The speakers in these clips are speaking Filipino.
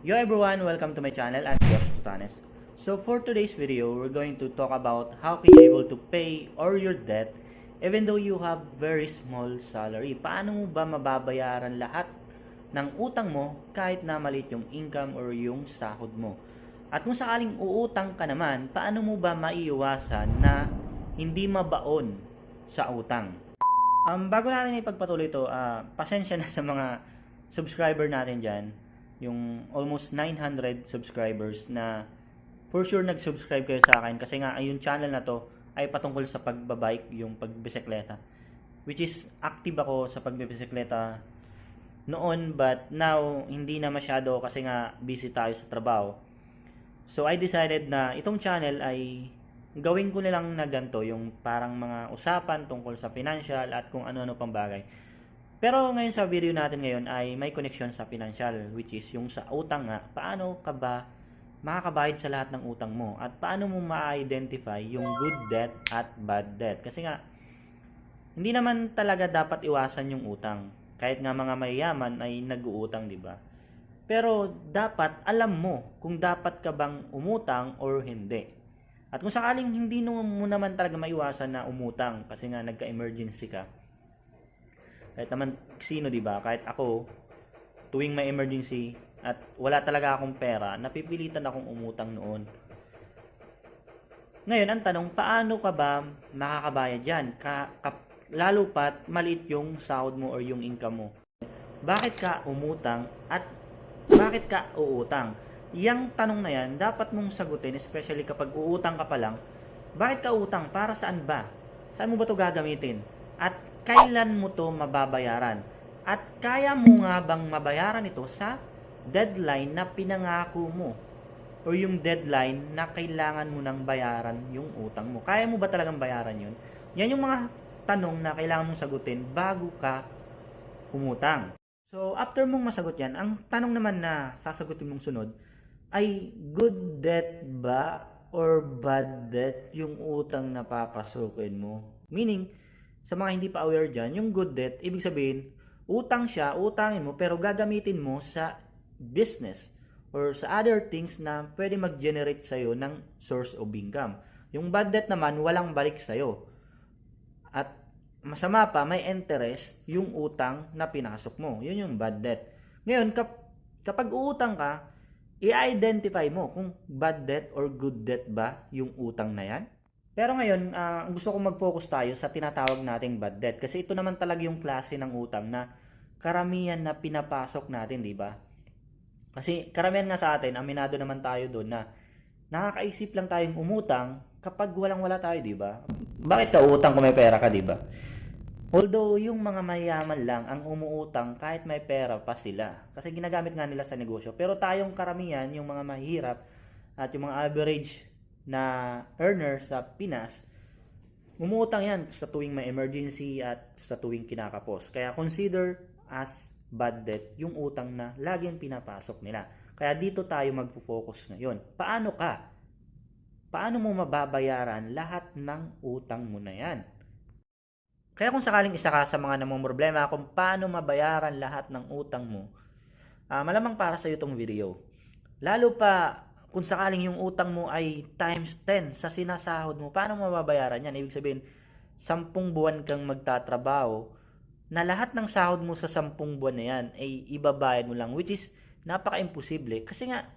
Yo everyone, welcome to my channel at Josh Tutanes. So for today's video, we're going to talk about how can you able to pay or your debt even though you have very small salary. Paano mo ba mababayaran lahat ng utang mo kahit na maliit yung income or yung sahod mo? At kung sakaling uutang ka naman, paano mo ba maiiwasan na hindi mabaon sa utang? Um, bago natin ipagpatuloy ito, ah, pasensya na sa mga subscriber natin dyan. Yung almost 900 subscribers na for sure nag-subscribe kayo sa akin kasi nga yung channel na to ay patungkol sa pagbabike, yung pagbisikleta. Which is active ako sa pagbibisikleta noon but now hindi na masyado kasi nga busy tayo sa trabaho. So I decided na itong channel ay gawin ko na lang na ganito, yung parang mga usapan tungkol sa financial at kung ano-ano pang bagay. Pero ngayon sa video natin ngayon ay may connection sa financial which is yung sa utang nga, paano ka ba makakabayad sa lahat ng utang mo at paano mo ma-identify yung good debt at bad debt. Kasi nga, hindi naman talaga dapat iwasan yung utang. Kahit nga mga mayayaman ay nag-uutang, di ba? Pero dapat alam mo kung dapat ka bang umutang or hindi. At kung sakaling hindi mo naman talaga maiwasan na umutang kasi nga nagka-emergency ka. Kahit naman sino 'di ba? Kahit ako tuwing may emergency at wala talaga akong pera, napipilitan akong umutang noon. Ngayon, ang tanong, paano ka ba makakabayad yan? Ka, ka- lalo pat maliit yung sahod mo or yung income mo. Bakit ka umutang at bakit ka uutang? Yang tanong na yan, dapat mong sagutin, especially kapag uutang ka pa lang, bakit ka utang? Para saan ba? Saan mo ba to gagamitin? At kailan mo to mababayaran? At kaya mo nga bang mabayaran ito sa deadline na pinangako mo? O yung deadline na kailangan mo nang bayaran yung utang mo? Kaya mo ba talagang bayaran yun? Yan yung mga tanong na kailangan mong sagutin bago ka umutang. So, after mong masagot yan, ang tanong naman na sasagutin mong sunod ay good debt ba or bad debt yung utang na papasukin mo? Meaning, sa mga hindi pa aware dyan, yung good debt, ibig sabihin, utang siya, utangin mo, pero gagamitin mo sa business or sa other things na pwede mag-generate sa'yo ng source of income. Yung bad debt naman, walang balik sa'yo. At masama pa, may interest yung utang na pinasok mo. Yun yung bad debt. Ngayon, kap- kapag uutang ka, i-identify mo kung bad debt or good debt ba yung utang na yan. Pero ngayon, ah, gusto ko mag-focus tayo sa tinatawag nating bad debt. Kasi ito naman talaga yung klase ng utang na karamihan na pinapasok natin, di ba? Kasi karamihan nga sa atin, aminado naman tayo doon na nakakaisip lang tayong umutang kapag walang-wala tayo, di ba? Bakit ka utang kung may pera ka, di ba? Although yung mga mayaman lang ang umuutang kahit may pera pa sila. Kasi ginagamit nga nila sa negosyo. Pero tayong karamihan, yung mga mahirap at yung mga average na earner sa Pinas, umuutang yan sa tuwing may emergency at sa tuwing kinakapos. Kaya consider as bad debt yung utang na laging pinapasok nila. Kaya dito tayo magpo-focus ngayon. Paano ka? Paano mo mababayaran lahat ng utang mo na yan? Kaya kung sakaling isa ka sa mga namang problema kung paano mabayaran lahat ng utang mo, ah, malamang para sa iyo itong video. Lalo pa kung sakaling yung utang mo ay times 10 sa sinasahod mo, paano mo mababayaran yan? Ibig sabihin, 10 buwan kang magtatrabaho, na lahat ng sahod mo sa 10 buwan na yan ay ibabayad mo lang, which is napaka-imposible. Kasi nga,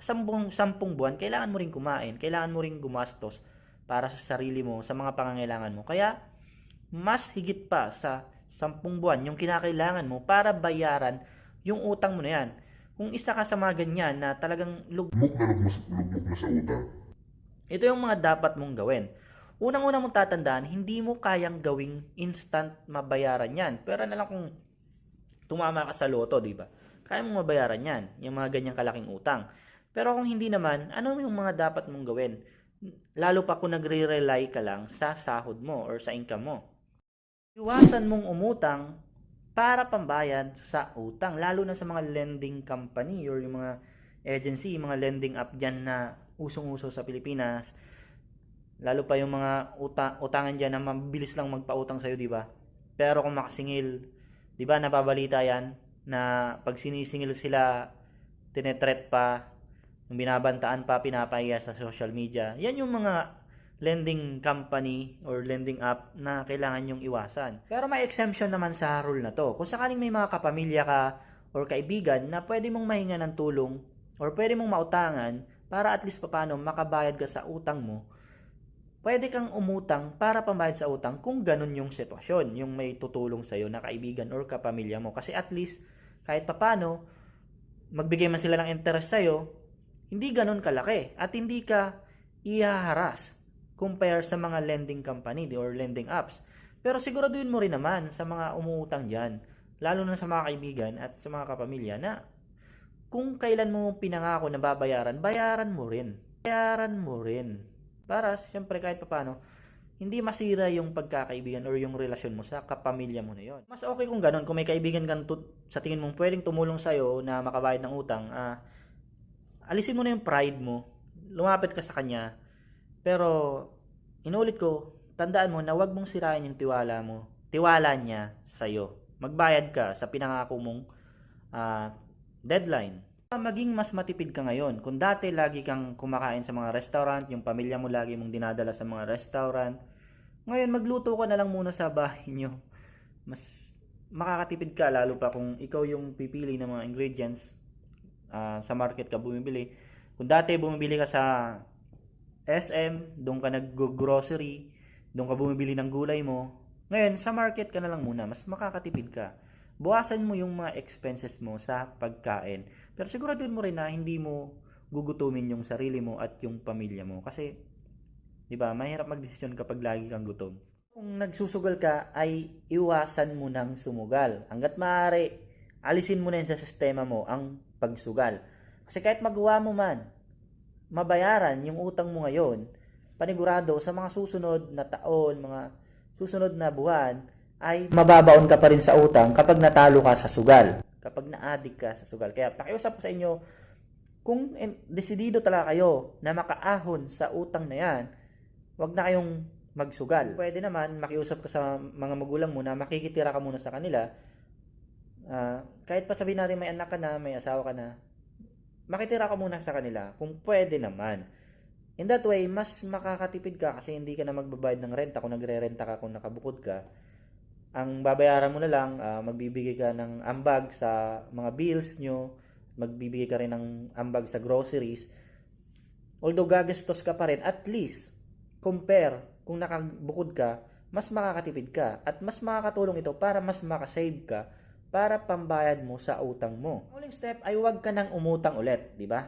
sa 10, 10 buwan, kailangan mo rin kumain, kailangan mo rin gumastos para sa sarili mo, sa mga pangangailangan mo. Kaya, mas higit pa sa 10 buwan yung kinakailangan mo para bayaran yung utang mo na yan. Kung isa ka sa mga ganyan na talagang lug lugmok na lugmok, lugmok na sa utang. ito yung mga dapat mong gawin. Unang-una mong tatandaan, hindi mo kayang gawing instant mabayaran yan. Pero na lang kung tumama ka sa loto, di ba? Kaya mong mabayaran yan, yung mga ganyang kalaking utang. Pero kung hindi naman, ano yung mga dapat mong gawin? Lalo pa kung nagre-rely ka lang sa sahod mo or sa income mo. Iwasan mong umutang para pambayad sa utang. Lalo na sa mga lending company or yung mga agency, mga lending app dyan na usong-uso sa Pilipinas. Lalo pa yung mga uta- utangan dyan na mabilis lang magpautang sa'yo, di ba? Pero kung makasingil, di ba, nababalita yan na pag sinisingil sila tinetret pa, yung binabantaan pa, pinapahiya sa social media. Yan yung mga lending company or lending app na kailangan yung iwasan. Pero may exemption naman sa rule na to. Kung sakaling may mga kapamilya ka or kaibigan na pwede mong mahinga ng tulong or pwede mong mautangan para at least papano makabayad ka sa utang mo, pwede kang umutang para pambayad sa utang kung ganun yung sitwasyon, yung may tutulong sa'yo na kaibigan or kapamilya mo. Kasi at least, kahit papano, magbigay man sila ng interest sa'yo, hindi ganun kalaki at hindi ka ihaharas compare sa mga lending company or lending apps. Pero siguraduhin mo rin naman sa mga umuutang dyan, lalo na sa mga kaibigan at sa mga kapamilya na kung kailan mo pinangako na babayaran, bayaran mo rin. Bayaran mo rin. Para, siyempre, kahit papano, hindi masira yung pagkakaibigan or yung relasyon mo sa kapamilya mo na yon. Mas okay kung ganun, kung may kaibigan kang sa tingin mong pwedeng tumulong sa'yo na makabayad ng utang, ah, alisin mo na yung pride mo, lumapit ka sa kanya, pero, inulit ko, tandaan mo na wag mong sirain yung tiwala mo. Tiwala niya sa'yo. Magbayad ka sa pinangako mong ah, deadline. Maging mas matipid ka ngayon. Kung dati lagi kang kumakain sa mga restaurant, yung pamilya mo lagi mong dinadala sa mga restaurant, ngayon magluto ka na lang muna sa bahay nyo. Mas makakatipid ka lalo pa kung ikaw yung pipili ng mga ingredients ah, sa market ka bumibili. Kung dati bumibili ka sa SM, doon ka nag-grocery, doon ka bumibili ng gulay mo. Ngayon, sa market ka na lang muna, mas makakatipid ka. Buwasan mo yung mga expenses mo sa pagkain. Pero siguraduhin mo rin na hindi mo gugutumin yung sarili mo at yung pamilya mo. Kasi, di ba, mahirap magdesisyon kapag lagi kang gutom. Kung nagsusugal ka, ay iwasan mo ng sumugal. Hanggat maaari, alisin mo na yun sa sistema mo ang pagsugal. Kasi kahit magawa mo man, mabayaran yung utang mo ngayon, panigurado sa mga susunod na taon, mga susunod na buwan, ay mababaon ka pa rin sa utang kapag natalo ka sa sugal. Kapag na-addict ka sa sugal. Kaya pakiusap ko sa inyo, kung desidido talaga kayo na makaahon sa utang na yan, wag na kayong magsugal. Pwede naman makiusap ka sa mga magulang mo na makikitira ka muna sa kanila. Ah, kahit pa sabihin natin may anak ka na, may asawa ka na, makitira ka muna sa kanila kung pwede naman. In that way, mas makakatipid ka kasi hindi ka na magbabayad ng renta kung nagre-renta ka kung nakabukod ka. Ang babayaran mo na lang, ah, magbibigay ka ng ambag sa mga bills nyo, magbibigay ka rin ng ambag sa groceries. Although gagastos ka pa rin, at least, compare kung nakabukod ka, mas makakatipid ka at mas makakatulong ito para mas makasave ka para pambayad mo sa utang mo. Huling step ay huwag ka nang umutang ulit, di ba?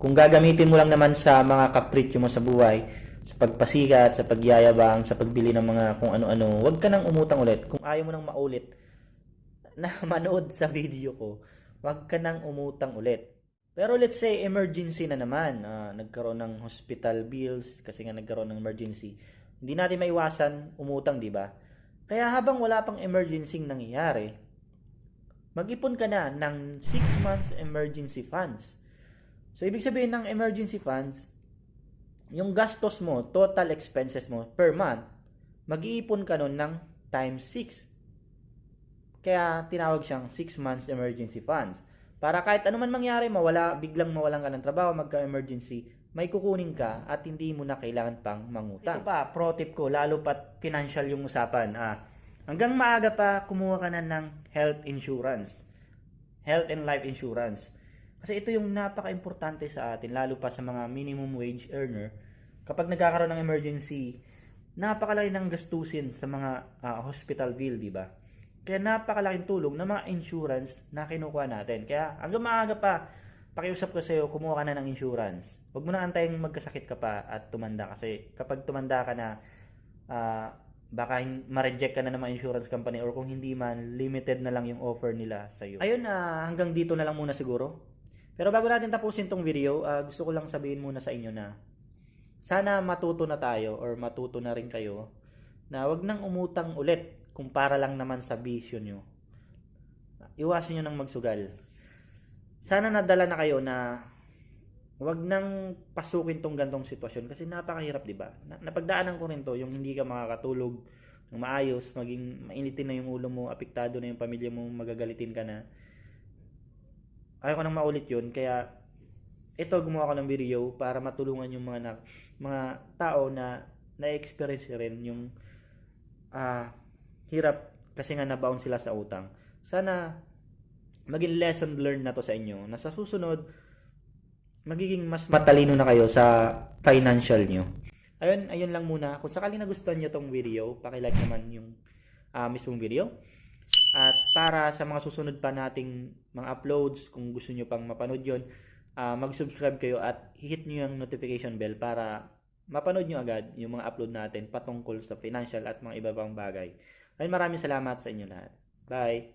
Kung gagamitin mo lang naman sa mga kapritsyo mo sa buhay, sa pagpasikat, sa pagyayabang, sa pagbili ng mga kung ano-ano, huwag ka nang umutang ulit. Kung ayaw mo nang maulit na manood sa video ko, huwag ka nang umutang ulit. Pero let's say emergency na naman, ah, nagkaroon ng hospital bills kasi nga nagkaroon ng emergency. Hindi natin maiwasan umutang, di ba? Kaya habang wala pang emergency nangyayari, mag-ipon ka na ng 6 months emergency funds. So, ibig sabihin ng emergency funds, yung gastos mo, total expenses mo per month, mag-iipon ka nun ng times 6. Kaya tinawag siyang 6 months emergency funds. Para kahit ano man mangyari, mawala, biglang mawalan ka ng trabaho, magka-emergency, may kukunin ka at hindi mo na kailangan pang mangutang. Ito pa, pro tip ko, lalo pat financial yung usapan. Ah, hanggang maaga pa, kumuha ka na ng health insurance. Health and life insurance. Kasi ito yung napaka-importante sa atin, lalo pa sa mga minimum wage earner. Kapag nagkakaroon ng emergency, napakalaki ng gastusin sa mga ah, hospital bill, di ba? Kaya napakalaking tulong ng mga insurance na kinukuha natin. Kaya hanggang maaga pa, pakiusap ko sa iyo, kumuha ka na ng insurance. Huwag mo na antayin magkasakit ka pa at tumanda kasi kapag tumanda ka na, ah, baka ma-reject ka na ng mga insurance company or kung hindi man, limited na lang yung offer nila sa iyo. Ayun, ah, hanggang dito na lang muna siguro. Pero bago natin tapusin tong video, ah, gusto ko lang sabihin muna sa inyo na sana matuto na tayo or matuto na rin kayo na wag nang umutang ulit kung para lang naman sa bisyo nyo. Iwasan nyo nang magsugal. Sana nadala na kayo na wag nang pasukin tong gantong sitwasyon kasi napakahirap, di ba? Na, napagdaanan ko rin to, yung hindi ka makakatulog ng maayos, maging mainitin na yung ulo mo, apektado na yung pamilya mo, magagalitin ka na. ayaw ko nang maulit yun. Kaya, ito gumawa ko ng video para matulungan yung mga na, mga tao na na-experience rin yung ah, hirap kasi nga nabaon sila sa utang. Sana maging lesson learned na to sa inyo na sa susunod magiging mas matalino na kayo sa financial nyo. Ayun, ayun lang muna. Kung sakali nagustuhan nyo tong video, pakilike naman yung ah, mismong video. At para sa mga susunod pa nating mga uploads, kung gusto nyo pang mapanood yun, ah, mag-subscribe kayo at hit nyo yung notification bell para mapanood nyo agad yung mga upload natin patungkol sa financial at mga iba pang bagay. Ayun, maraming salamat sa inyo lahat. Bye!